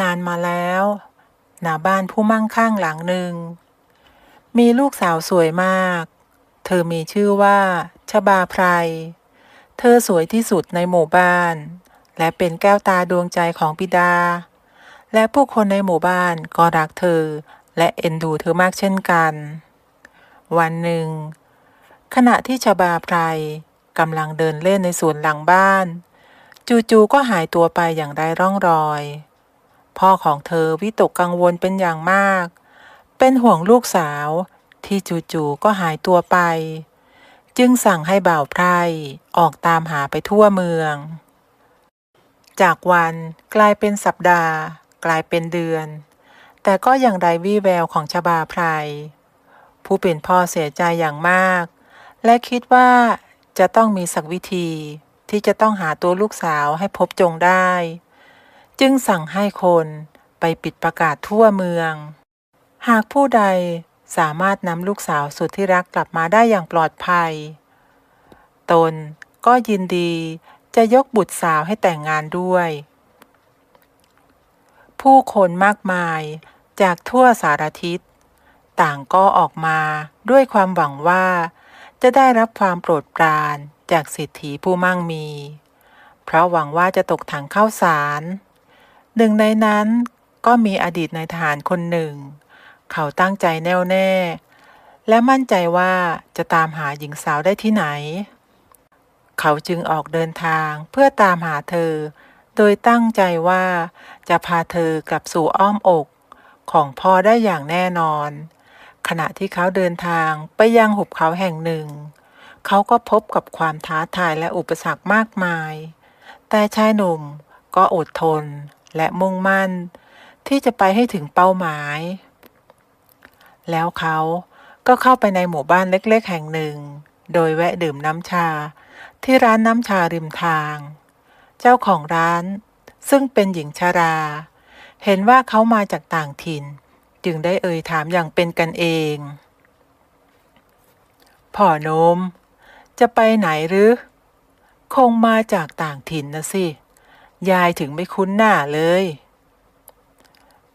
นานมาแล้วณบ้านผู้มั่งคั่งหลังหนึ่ง มีลูกสาวสวยมาก เธอมีชื่อว่าชบาไพร เธอสวยที่สุดในหมู่บ้าน และเป็นแก้วตาดวงใจของบิดา และผู้คนในหมู่บ้านก็รักเธอ และเอ็นดูเธอมากเช่นกัน วันหนึ่ง ขณะที่ชบาไพรกำลังเดินเล่นในสวนหลังบ้าน จู่ๆก็หายตัวไปอย่างไร้ร่องรอย พ่อของเธอวิตกกังวลเป็นอย่างมาก เป็นห่วงลูกสาว ที่จู่ๆก็หายตัวไป จึงสั่งให้บ่าวไพรออกตามหาไปทั่วเมือง จากวันกลายเป็นสัปดาห์ กลายเป็นเดือน แต่ก็ยังไร้วี่แววของชบาไพรผู้เป็นพ่อเสียใจอย่างมาก และคิดว่าจะต้องมีสักวิธีที่จะต้องหาตัวลูกสาวให้พบจงได้ จึงสั่งให้คนไปปิดประกาศทั่วเมือง หากผู้ใดสามารถนำลูกสาวสุดที่รักกลับมาได้อย่างปลอดภัย ตนก็ยินดีจะยกบุตรสาวให้แต่งงานด้วย ผู้คนมากมายจากทั่วสารทิศ ต่างก็ออกมาด้วยความหวังว่า จะได้รับความโปรดปรานจากเศรษฐีผู้มั่งมี เพราะหวังว่าจะตกถังข้าวสาร หนึ่งในนั้นก็มีอดีตนายทหารคนหนึ่ง เขาตั้งใจแน่วแน่ และมั่นใจว่าจะตามหาหญิงสาวได้ที่ไหน เขาจึงออกเดินทางเพื่อตามหาเธอ โดยตั้งใจว่าจะพาเธอกลับสู่อ้อมอกของพ่อได้อย่างแน่นอน ขณะที่เขาเดินทางไปยังหุบเขาแห่งหนึ่ง เขาก็พบกับความท้าทายและอุปสรรคมากมาย แต่ชายหนุ่มก็อดทน และมุ่งมั่น ที่จะไปให้ถึงเป้าหมาย แล้วเขาก็เข้าไปในหมู่บ้านเล็กๆ แห่งหนึ่ง โดยแวะดื่มน้ำชา ที่ร้านน้ำชาริมทาง เจ้าของร้าน ซึ่งเป็นหญิงชารา เห็นว่าเขามาจากต่างถิ่น จึงได้เอ่ยถามอย่างเป็นกันเองพ่อโนม จะไปไหนหรือ คงมาจากต่างถิ่นนะสิ ยายถึงไม่คุ้นหน้าเลย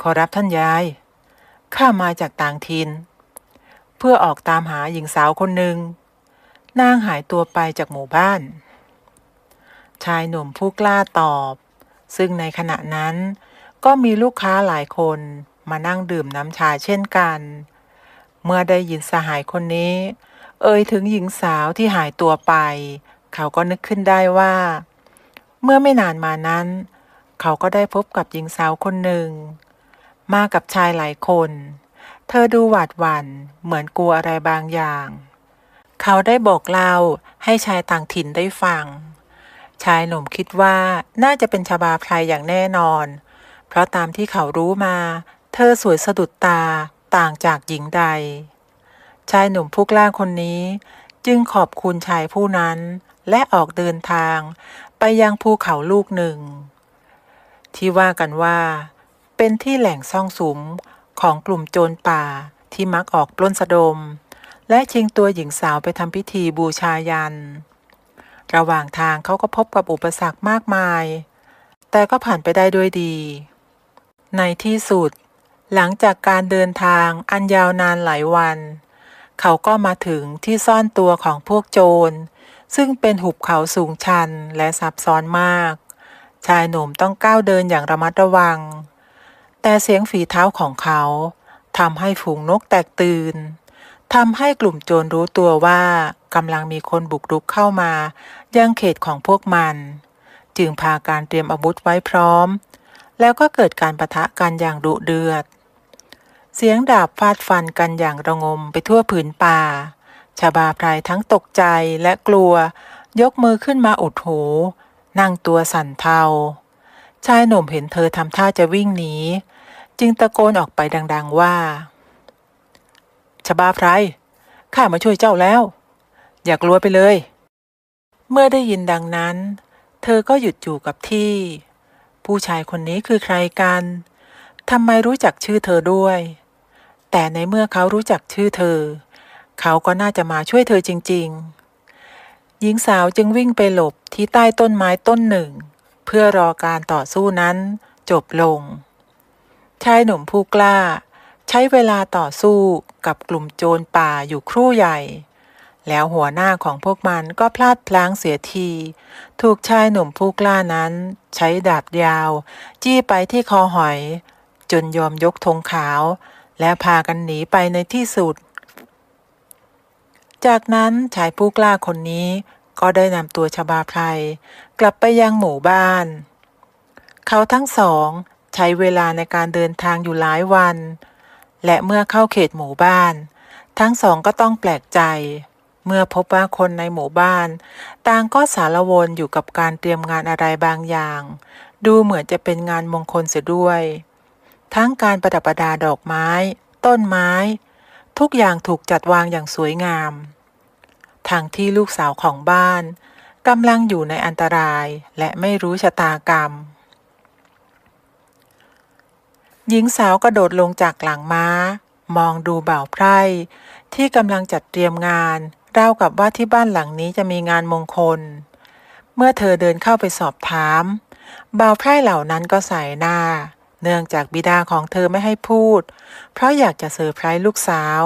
ขอรับท่านยาย ข้ามาจากต่างถิ่นเพื่อออกตามหาหญิงสาวคนหนึ่งนางหายตัวไปจากหมู่บ้าน ชายหนุ่มผู้กล้าตอบ ซึ่งในขณะนั้นก็มีลูกค้าหลายคนมานั่งดื่มน้ำชาเช่นกัน เมื่อได้ยินสหายคนนี้ เอ่ยถึงหญิงสาวที่หายตัวไป เขาก็นึกขึ้นได้ว่า เมื่อไม่นานมานั้น เขาก็ได้พบกับหญิงสาวคนหนึ่ง มากับชายหลายคน เธอดูหวาดหวั่นเหมือนกลัวอะไรบางอย่าง เขาได้บอกเล่าให้ชายต่างถิ่นได้ฟัง ชายหนุ่มคิดว่าน่าจะเป็นชาบาไพรอย่างแน่นอน เพราะตามที่เขารู้มา เธอสวยสะดุดตาต่างจากหญิงใด ชายหนุ่มผู้กล้าคนนี้จึงขอบคุณชายผู้นั้นและออกเดินทาง ไปยังภูเขาลูกหนึ่ง ที่ว่ากันว่า เป็นที่แหล่งซ่องสุมของกลุ่มโจรป่าที่มักออกปล้นสะดม และชิงตัวหญิงสาวไปทำพิธีบูชายัน ระหว่างทางเขาก็พบกับอุปสรรคมากมาย แต่ก็ผ่านไปได้ด้วยดี ในที่สุด หลังจากการเดินทางอันยาวนานหลายวัน เขาก็มาถึงที่ซ่อนตัวของพวกโจร ซึ่งเป็นหุบเขาสูงชันและซับซ้อนมาก ชายหนุ่มต้องก้าวเดินอย่างระมัดระวัง แต่เสียงฝีเท้าของเขาทำให้ฝูงนกแตกตื่นทำให้กลุ่มโจรรู้ตัวว่ากำลังมีคนบุกรุกเข้ามา ยังเขตของพวกมัน จึงพาการเตรียมอาวุธไว้พร้อม แล้วก็เกิดการประทะกันอย่างดุเดือด เสียงดาบฟาดฟันกันอย่างระงมไปทั่วผืนป่า ชาบาไพรทั้งตกใจและกลัว ยกมือขึ้นมาอุดหู นั่งตัวสั่นเทา ชายหนุ่มเห็นเธอทำท่าจะวิ่งหนี จึงตะโกนออกไปดัง ๆว่า ชบาไพรข้ามาช่วยเจ้าแล้ว อย่ากลัวไปเลย เมื่อได้ยินดังนั้น เธอก็หยุดอยู่กับที่ ผู้ชายคนนี้คือใครกันทำไมรู้จักชื่อเธอด้วย แต่ในเมื่อเขารู้จักชื่อเธอ เขาก็น่าจะมาช่วยเธอจริง ๆ หญิงสาวจึงวิ่งไปหลบที่ใต้ต้นไม้ต้นหนึ่ง เพื่อรอการต่อสู้นั้นจบลง ชายหนุ่มผู้กล้า ใช้เวลาต่อสู้กับกลุ่มโจรป่าอยู่ครู่ใหญ่ แล้วหัวหน้าของพวกมันก็พลาดพลั้งเสียที ถูกชายหนุ่มผู้กล้านั้น ใช้ดาบยาว จี้ไปที่คอหอย จนยอมยกธงขาว และพากันหนีไปในที่สุด จากนั้นชายผู้กล้าคนนี้ก็ได้นำตัวชบาไพรกลับไปยังหมู่บ้าน เขาทั้งสองใช้เวลาในการเดินทางอยู่หลายวัน และเมื่อเข้าเขตหมู่บ้าน ทั้งสองก็ต้องแปลกใจ เมื่อพบว่าคนในหมู่บ้าน ต่างก็สารวนอยู่กับการเตรียมงานอะไรบางอย่าง ดูเหมือนจะเป็นงานมงคลเสียด้วย ทั้งการประดับประดาดอกไม้ ต้นไม้ ทุกอย่างถูกจัดวางอย่างสวยงามทางที่ลูกสาวของบ้านกำลังอยู่ในอันตรายและไม่รู้ชะตากรรม หญิงสาวกระโดดลงจากหลังม้า มองดูบ่าวไพร่ที่กำลังจัดเตรียมงานราวกับว่าที่บ้านหลังนี้จะมีงานมงคล เมื่อเธอเดินเข้าไปสอบถาม บ่าวไพร่เหล่านั้นก็ใส่หน้า เนื่องจากบิดาของเธอไม่ให้พูด เพราะอยากจะเซอร์ไพรส์ลูกสาว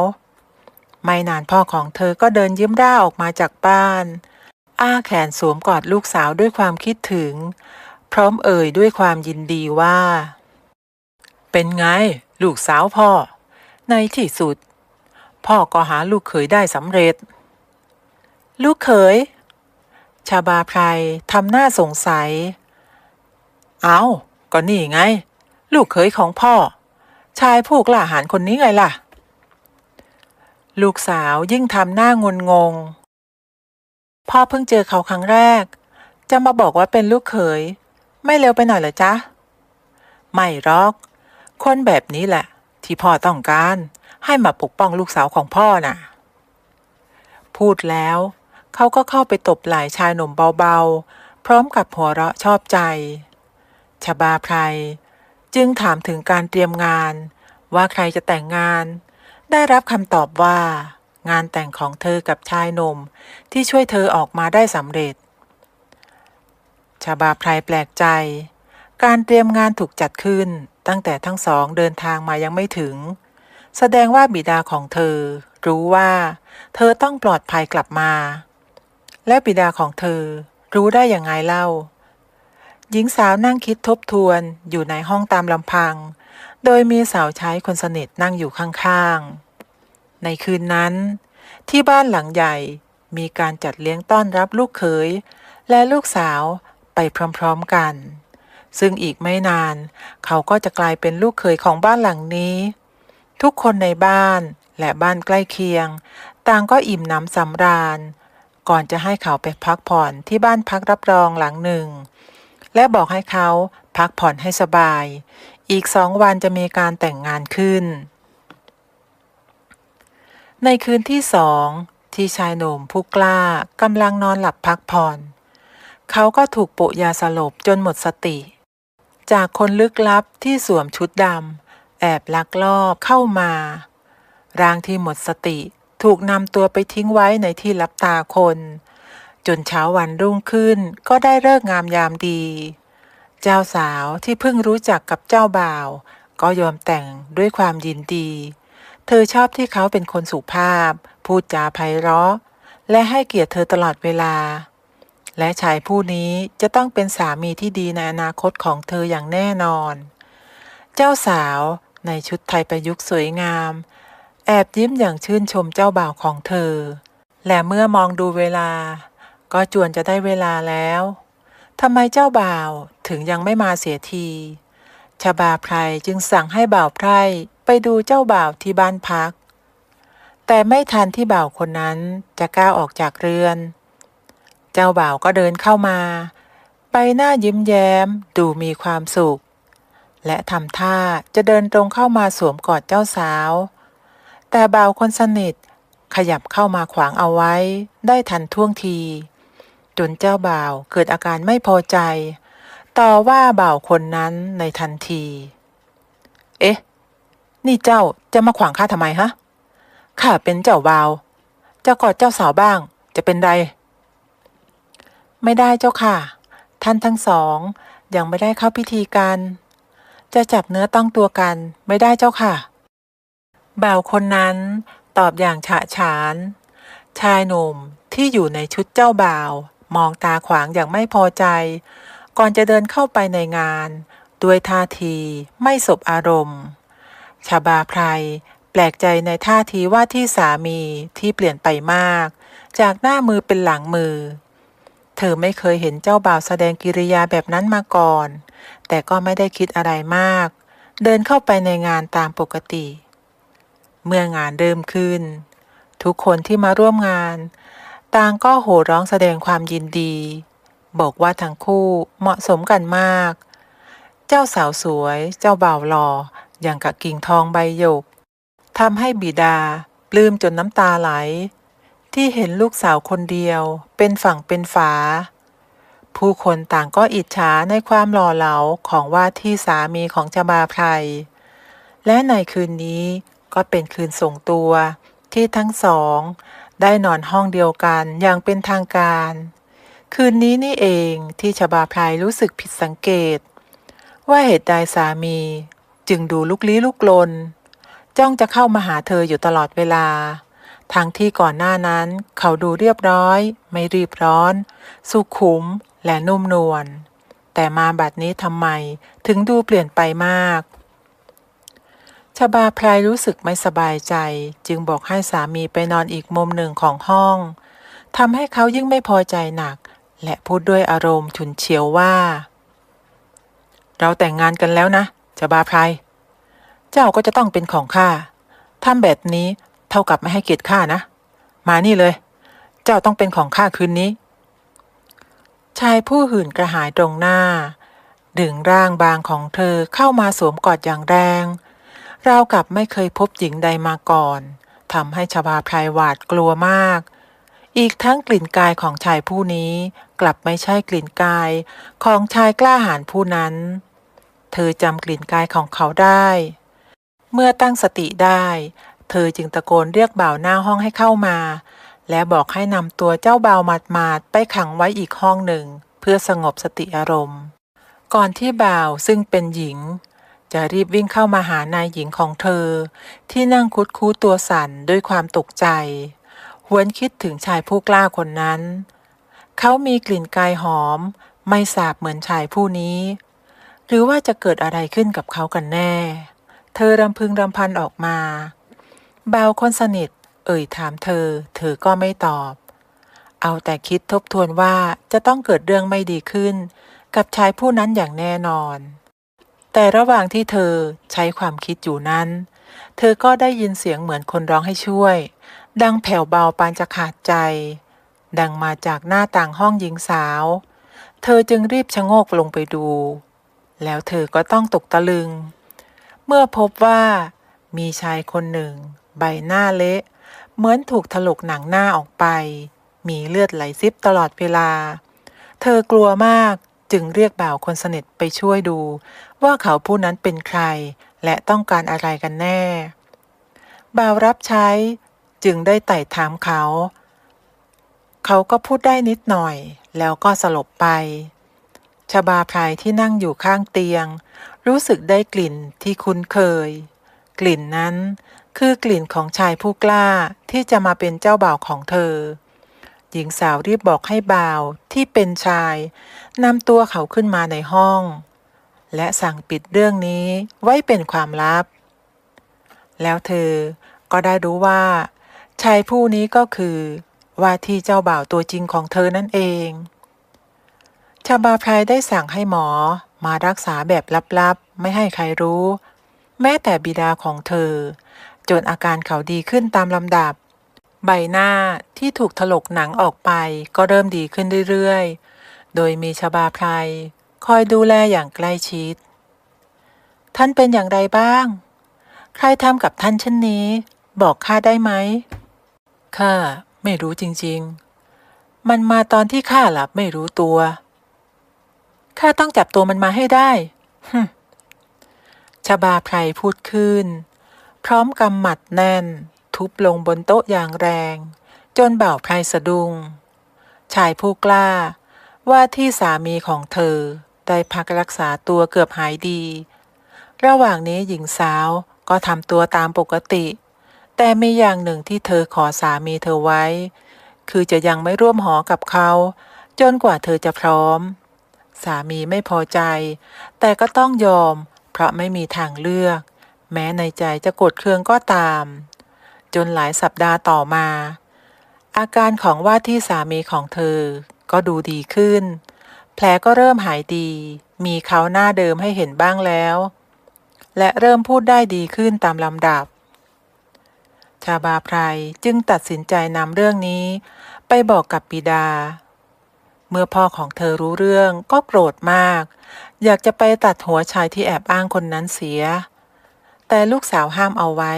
ไม่นานพ่อของเธอก็เดินยิ้มร่าออกมาจากบ้าน อ้าแขนสวมกอดลูกสาวด้วยความคิดถึง พร้อมเอ่ยด้วยความยินดีว่า เป็นไง ลูกสาวพ่อ ในที่สุด พ่อก็หาลูกเขยได้สำเร็จ ลูกเขย ชาบาไพรทำหน้าสงสัย เอ้าก็นี่ไง ลูกเขยของพ่อ ชายผู้กล้าหาญคนนี้ไงล่ะ ลูกสาวยิ่งทำหน้างนงง พ่อเพิ่งเจอเขาครั้งแรก จะมาบอกว่าเป็นลูกเขย ไม่เร็วไปหน่อยเหรอจ๊ะ ไม่หรอกคนแบบนี้แหละ ที่พ่อต้องการให้มาปกป้องลูกสาวของพ่อน่ะ พูดแล้วเขาก็เข้าไปตบไหล่ชายหนุ่มเบาๆ พร้อมกับหัวเราะชอบใจ ชบาไพร จึงถามถึงการเตรียมงาน ว่าใครจะแต่งงาน ได้รับคำตอบว่า งานแต่งของเธอกับชายหนุ่มที่ช่วยเธอออกมาได้สำเร็จ ชาบาไพรแปลกใจ การเตรียมงานถูกจัดขึ้นตั้งแต่ทั้งสองเดินทางมายังไม่ถึง แสดงว่าบิดาของเธอ รู้ว่า เธอต้องปลอดภัยกลับมา และบิดาของเธอรู้ได้อย่างไงเล่า หญิงสาวนั่งคิดทบทวนอยู่ในห้องตามลำพัง โดยมีสาวใช้คนสนิทนั่งอยู่ข้างๆ ในคืนนั้น ที่บ้านหลังใหญ่มีการจัดเลี้ยงต้อนรับลูกเขย และลูกสาวไปพร้อมๆกัน ซึ่งอีกไม่นาน เขาก็จะกลายเป็นลูกเขยของบ้านหลังนี้ ทุกคนในบ้านและบ้านใกล้เคียง ต่างก็อิ่มน้ำสำราญ ก่อนจะให้เขาไปพักผ่อนที่บ้านพักรับรองหลังหนึ่ง และบอกให้เขาพักผ่อนให้สบาย อีกสองวันจะมีการแต่งงานขึ้น ในคืนที่สองที่ชายหนุ่มผู้กล้ากำลังนอนหลับพักผ่อน เขาก็ถูกโปะยาสลบจนหมดสติ จากคนลึกลับที่สวมชุดดำแอบลักลอบเข้ามา ร่างที่หมดสติถูกนำตัวไปทิ้งไว้ในที่ลับตาคน จนเช้าวันรุ่งขึ้นก็ได้เลิกงามยามดี เจ้าสาวที่เพิ่งรู้จักกับเจ้าบ่าว ก็ยอมแต่งด้วยความยินดี เธอชอบที่เขาเป็นคนสุภาพ พูดจาไพเราะ และให้เกียรติเธอตลอดเวลา และชายผู้นี้จะต้องเป็นสามีที่ดีในอนาคตของเธออย่างแน่นอน เจ้าสาวในชุดไทยประยุกต์สวยงาม แอบยิ้มอย่างชื่นชมเจ้าบ่าวของเธอ และเมื่อมองดูเวลา ก็จวนจะได้เวลาแล้วทำไมเจ้าบ่าวถึงยังไม่มาเสียทีชบาไพรจึงสั่งให้บ่าวไพรไปดูเจ้าบ่าวที่บ้านพัก แต่ไม่ทันที่บ่าวคนนั้นจะก้าวออกจากเรือน เจ้าบ่าวก็เดินเข้ามาไปหน้ายิ้มแย้มดูมีความสุข และทำท่าจะเดินตรงเข้ามาสวมกอดเจ้าสาว แต่บ่าวคนสนิทขยับเข้ามาขวางเอาไว้ได้ทันท่วงที จนเจ้าบ่าวเกิดอาการไม่พอใจ ต่อว่าบ่าวคนนั้นในทันที เอ๊ะ นี่เจ้าจะมาขวางข้าทำไมฮะข้าเป็นเจ้าบ่าวจะกอดเจ้าสาวบ้าง จะเป็นไร ไม่ได้เจ้าค่ะ ท่านทั้งสองยังไม่ได้เข้าพิธีกัน จะจับเนื้อต้องตัวกันไม่ได้เจ้าค่ะ บ่าวคนนั้นตอบอย่างฉะฉาน ชายหนุ่มที่อยู่ในชุดเจ้าบ่าว มองตาขวางอย่างไม่พอใจ ก่อนจะเดินเข้าไปในงาน ด้วยท่าทีไม่สบอารมณ์ ชาบาไพรแปลกใจในท่าทีว่าที่สามีที่เปลี่ยนไปมาก จากหน้ามือเป็นหลังมือ เธอไม่เคยเห็นเจ้าบ่าวแสดงกิริยาแบบนั้นมาก่อน แต่ก็ไม่ได้คิดอะไรมาก เดินเข้าไปในงานตามปกติ เมื่องานเริ่มขึ้น ทุกคนที่มาร่วมงาน ต่างก็โห่ร้องแสดงความยินดี บอกว่าทั้งคู่เหมาะสมกันมาก เจ้าสาวสวยเจ้าบ่าวหล่ออย่างกับกิ่งทองใบหยกทำให้บิดาปลื้มจนน้ำตาไหล ที่เห็นลูกสาวคนเดียว เป็นฝั่งเป็นฝา ผู้คนต่างก็อิจฉาในความหล่อเหลาของว่าที่สามีของจาบาไพรและในคืนนี้ก็เป็นคืนส่งตัวที่ทั้งสอง ได้นอนห้องเดียวกันอย่างเป็นทางการ คืนนี้นี่เองที่ชบาพลายรู้สึกผิดสังเกต ว่าเหตุใดสามีจึงดูลุกลี้ลุกลน จ้องจะเข้ามาหาเธออยู่ตลอดเวลา ทั้งที่ก่อนหน้านั้นเขาดูเรียบร้อย ไม่รีบร้อน สุขุมและนุ่มนวลแต่มาบัดนี้ทำไมถึงดูเปลี่ยนไปมาก ชบาพลายรู้สึกไม่สบายใจ จึงบอกให้สามีไปนอนอีกมุมหนึ่งของห้องทำให้เขายิ่งไม่พอใจหนัก และพูดด้วยอารมณ์ฉุนเฉียวว่า เราแต่งงานกันแล้วนะชบาพลายเจ้าก็จะต้องเป็นของข้าทำแบบนี้เท่ากับไม่ให้เกียรติข้านะ มานี่เลย เจ้าต้องเป็นของข้าคืนนี้ ชายผู้หื่นกระหายตรงหน้า ดึงร่างบางของเธอเข้ามาสวมกอดอย่างแรง ราวกับไม่เคยพบหญิงใดมาก่อนทำให้ชบาพลายหวาดกลัวมาก อีกทั้งกลิ่นกายของชายผู้นี้ กลับไม่ใช่กลิ่นกายของชายกล้าหาญผู้นั้น เธอจำกลิ่นกายของเขาได้ เมื่อตั้งสติได้ เธอจึงตะโกนเรียกบ่าวหน้าห้องให้เข้ามา และบอกให้นำตัวเจ้าบ่าวมาดมาดๆไปขังไว้อีกห้องหนึ่ง เพื่อสงบสติอารมณ์ ก่อนที่บ่าวซึ่งเป็นหญิง จะรีบวิ่งเข้ามาหานายหญิงของเธอ ที่นั่งคุดคู้ตัวสั่นด้วยความตกใจ หวนคิดถึงชายผู้กล้าคนนั้น เขามีกลิ่นกายหอม ไม่สาบเหมือนชายผู้นี้ หรือว่าจะเกิดอะไรขึ้นกับเขากันแน่ เธอรำพึงรำพันออกมาเบาคนสนิท เอ่ยถามเธอ เธอก็ไม่ตอบ เอาแต่คิดทบทวนว่าจะต้องเกิดเรื่องไม่ดีขึ้น กับชายผู้นั้นอย่างแน่นอน แต่ระหว่างที่เธอใช้ความคิดอยู่นั้น เธอก็ได้ยินเสียงเหมือนคนร้องให้ช่วย ดังแผ่วเบาปานจะขาดใจ ดังมาจากหน้าต่างห้องหญิงสาว เธอจึงรีบชะโงกลงไปดู แล้วเธอก็ต้องตกตะลึง เมื่อพบว่ามีชายคนหนึ่ง ใบหน้าเละ เหมือนถูกถลกหนังหน้าออกไป มีเลือดไหลซิบตลอดเวลา เธอกลัวมาก จึงเรียกบ่าวคนสนิทไปช่วยดู ว่าเขาผู้นั้นเป็นใคร และต้องการอะไรกันแน่ บ่าวรับใช้จึงได้ไต่ถามเขา เขาก็พูดได้นิดหน่อย แล้วก็สลบไปชบาพรายที่นั่งอยู่ข้างเตียง รู้สึกได้กลิ่นที่คุ้นเคย กลิ่นนั้นคือกลิ่นของชายผู้กล้าที่จะมาเป็นเจ้าบ่าวของเธอ หญิงสาวรีบบอกให้บ่าวที่เป็นชาย นำตัวเขาขึ้นมาในห้อง และสั่งปิดเรื่องนี้ไว้เป็นความลับ แล้วเธอก็ได้รู้ว่าชายผู้นี้ก็คือว่าที่เจ้าบ่าวตัวจริงของเธอนั่นเอง ชาบาพรายได้สั่งให้หมอมารักษาแบบลับๆ ไม่ให้ใครรู้ แม้แต่บิดาของเธอ จนอาการเขาดีขึ้นตามลำดับ ใบหน้าที่ถูกถลกหนังออกไปก็เริ่มดีขึ้นเรื่อยๆ โดยมีชบาไพรคอยดูแลอย่างใกล้ชิด ท่านเป็นอย่างไรบ้าง ใครทำกับท่านเช่นนี้ บอกข้าได้ไหมข้าไม่รู้จริงๆ มันมาตอนที่ข้าหลับไม่รู้ตัวข้าต้องจับตัวมันมาให้ได้ฮึชบาไพรพูดขึ้น พร้อมกำหมัดแน่น ทุบลงบนโต๊ะอย่างแรง จนเบ่าไพรสะดุง้งชายผู้กล้า ว่าที่สามีของเธอ ได้พักรักษาตัวเกือบหายดี ระหว่างนี้หญิงสาวก็ทำตัวตามปกติ แต่มีอย่างหนึ่งที่เธอขอสามีเธอไว้ คือจะยังไม่ร่วมหอกับเขา จนกว่าเธอจะพร้อม สามีไม่พอใจ แต่ก็ต้องยอม เพราะไม่มีทางเลือก แม้ในใจจะกดเคืองก็ตาม จนหลายสัปดาห์ต่อมา อาการของว่าที่สามีของเธอ ก็ดูดีขึ้น แผลก็เริ่มหายดี มีเขาหน้าเดิมให้เห็นบ้างแล้ว และเริ่มพูดได้ดีขึ้นตามลำดับ ชาบาไพรจึงตัดสินใจนำเรื่องนี้ ไปบอกกับปิดา เมื่อพ่อของเธอรู้เรื่องก็โกรธมาก อยากจะไปตัดหัวชายที่แอบอ้างคนนั้นเสีย แต่ลูกสาวห้ามเอาไว้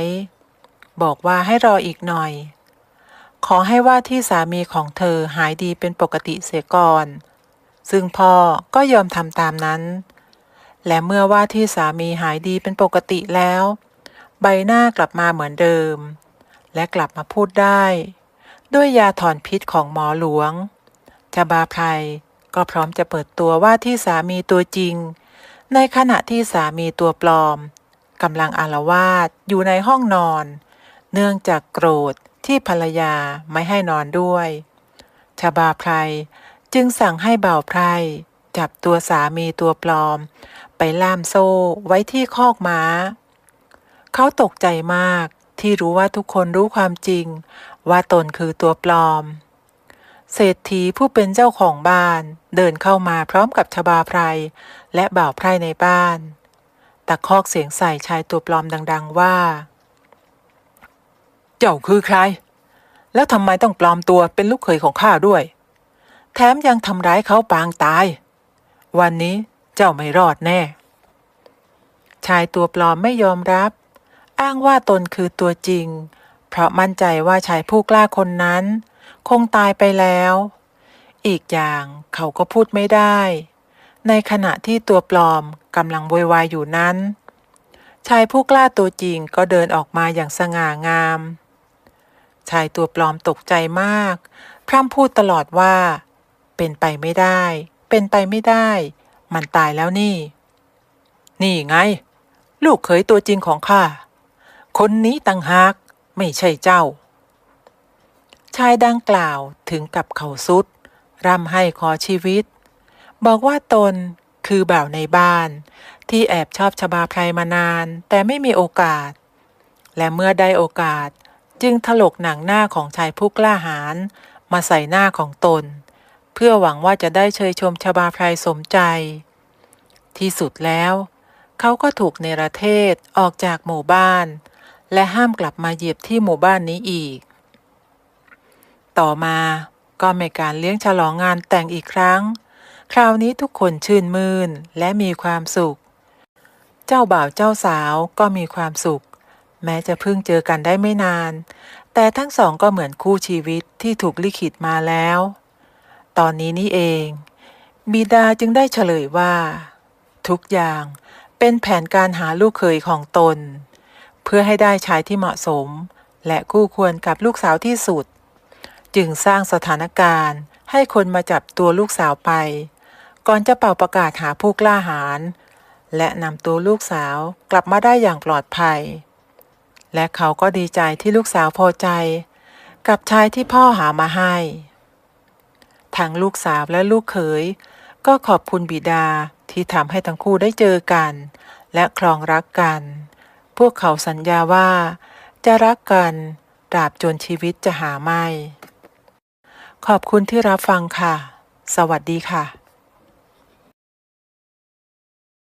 บอกว่าให้รออีกหน่อย ขอให้ว่าที่สามีของเธอหายดีเป็นปกติเสียก่อน ซึ่งพ่อก็ยอมทำตามนั้น และเมื่อว่าที่สามีหายดีเป็นปกติแล้ว ใบหน้ากลับมาเหมือนเดิม และกลับมาพูดได้ ด้วยยาถอนพิษของหมอหลวงชบาไพรก็พร้อมจะเปิดตัวว่าที่สามีตัวจริง ในขณะที่สามีตัวปลอมกำลังอาละวาดอยู่ในห้องนอน เนื่องจากโกรธ ที่ภรรยาไม่ให้นอนด้วยชบาไพรจึงสั่งให้บ่าวไพรจับตัวสามีตัวปลอม ไปล่ามโซ่ไว้ที่คอกม้า เขาตกใจมากที่รู้ว่าทุกคนรู้ความจริง ว่าตนคือตัวปลอม เศรษฐีผู้เป็นเจ้าของบ้านเดินเข้ามาพร้อมกับชบาไพรและบ่าวไพรในบ้าน ตะคอกเสียงใส่ชายตัวปลอมดัง ๆว่า เจ้าคือใคร แล้วทำไมต้องปลอมตัวเป็นลูกเขยของข้าด้วย แถมยังทำร้ายเขาปางตาย วันนี้เจ้าไม่รอดแน่ ชายตัวปลอมไม่ยอมรับ อ้างว่าตนคือตัวจริง เพราะมั่นใจว่าชายผู้กล้าคนนั้น คงตายไปแล้ว อีกอย่างเขาก็พูดไม่ได้ ในขณะที่ตัวปลอมกำลังโวยวายอยู่นั้นชายผู้กล้าตัวจริงก็เดินออกมาอย่างสง่างาม ชายตัวปลอมตกใจมาก พร่ำพูดตลอดว่า เป็นไปไม่ได้ เป็นไปไม่ได้ มันตายแล้วนี่ นี่ไง ลูกเขยตัวจริงของข้า คนนี้ต่างหากไม่ใช่เจ้า ชายดังกล่าวถึงกับเขาสุด ร่ำให้ขอชีวิต บอกว่าตนคือบ่าวในบ้าน ที่แอบชอบชบาไพรมานาน แต่ไม่มีโอกาส และเมื่อได้โอกาส จึงถลกหนังหน้าของชายผู้กล้าหาญมาใส่หน้าของตน เพื่อหวังว่าจะได้เชยชมชบาไพรสมใจ ที่สุดแล้ว เขาก็ถูกเนรเทศออกจากหมู่บ้าน และห้ามกลับมาเหยียบที่หมู่บ้านนี้อีก ต่อมาก็มีการเลี้ยงฉลองงานแต่งอีกครั้ง คราวนี้ทุกคนชื่นมื่นและมีความสุข เจ้าบ่าวเจ้าสาวก็มีความสุข แม้จะเพิ่งเจอกันได้ไม่นาน แต่ทั้งสองก็เหมือนคู่ชีวิตที่ถูกลิขิตมาแล้ว ตอนนี้นี่เอง บิดาจึงได้เฉลยว่า ทุกอย่างเป็นแผนการหาลูกเขยของตน เพื่อให้ได้ชายที่เหมาะสม และคู่ควรกับลูกสาวที่สุด จึงสร้างสถานการณ์ให้คนมาจับตัวลูกสาวไป ก่อนจะเป่าประกาศหาผู้กล้าหาญและนำตัวลูกสาวกลับมาได้อย่างปลอดภัย และเขาก็ดีใจที่ลูกสาวพอใจ กับชายที่พ่อหามาให้ ทั้งลูกสาวและลูกเขย ก็ขอบคุณบิดาที่ทำให้ทั้งคู่ได้เจอกัน และครองรักกัน พวกเขาสัญญาว่า จะรักกันตราบจนชีวิตจะหาไม่ ขอบคุณที่รับฟังค่ะ สวัสดีค่ะ